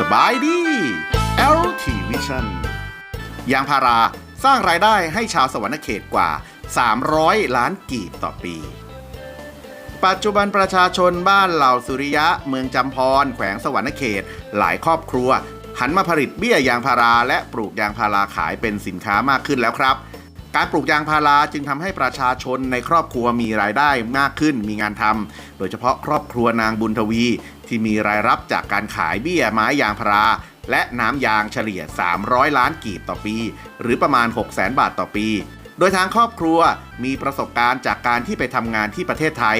สบายดี LT Vision ยางพาราสร้างรายได้ให้ชาวสวรรณเขตกว่า 300 ล้านกีบต่อปี ปัจจุบันประชาชนบ้านเหล่าสุริยะ เมืองจำพร แขวงสวรรณเขต หลายครอบครัว หันมาผลิตเบี้ยยางพาราและปลูกยางพาราขายเป็นสินค้ามากขึ้นแล้วครับ การปลูกยางพาราจึงทำให้ประชาชนในครอบครัวมีรายได้มากขึ้นมีงานทำโดยเฉพาะครอบครัวนางบุญทวี ที่มีรายรับจากการขายเบี้ยไม้ยางพาราและน้ำยางเฉลี่ย 300 ล้านกีบต่อปี หรือประมาณ6 0 0 0 0 0 บาทต่อปี โดยทางครอบครัวมีประสบการณ์จากการที่ไปทำงานที่ประเทศไทย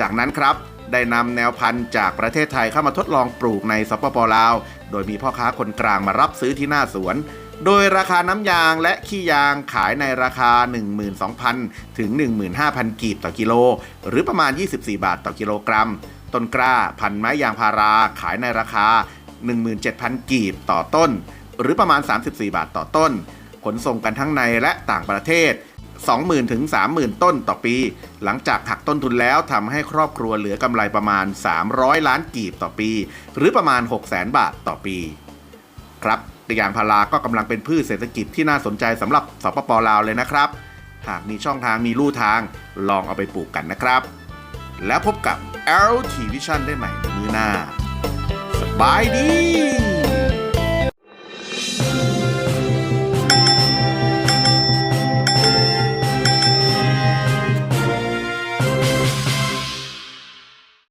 จากนั้นครับได้นำแนวพันธุ์จากประเทศไทยเข้ามาทดลองปลูกในสปปลาว โดยมีพ่อค้าคนกลางมารับซื้อที่หน้าสวน โดยราคาน้ำยางและขี้ยางขายในราคา 12,000 ถึง 15,000 กีบต่อกิโล หรือประมาณ 24 บาทต่อกิโลกรัม ต้นกล้าพันไม้ยางพาราขายในราคา 17,000 กีบต่อต้น หรือประมาณ 34 บาทต่อต้น ขนส่งกันทั้งในและต่างประเทศ 20,000 ถึง 30,000 ต้นต่อปี หลังจากหักต้นทุนแล้วทำให้ครอบครัวเหลือกำไรประมาณ 300 ล้านกีบต่อปี หรือประมาณ 600,000 บาทต่อปี ครับ ยางพาราก็กำลังเป็นพืชเศรษฐกิจที่น่าสนใจสำหรับสปปลาวเลยนะครับ หากมีช่องทางมีลู่ทางลองเอาไปปลูกกันนะครับ แล้วพบกับ LT Vision ได้ใหม่ในมือหน้า สบายดี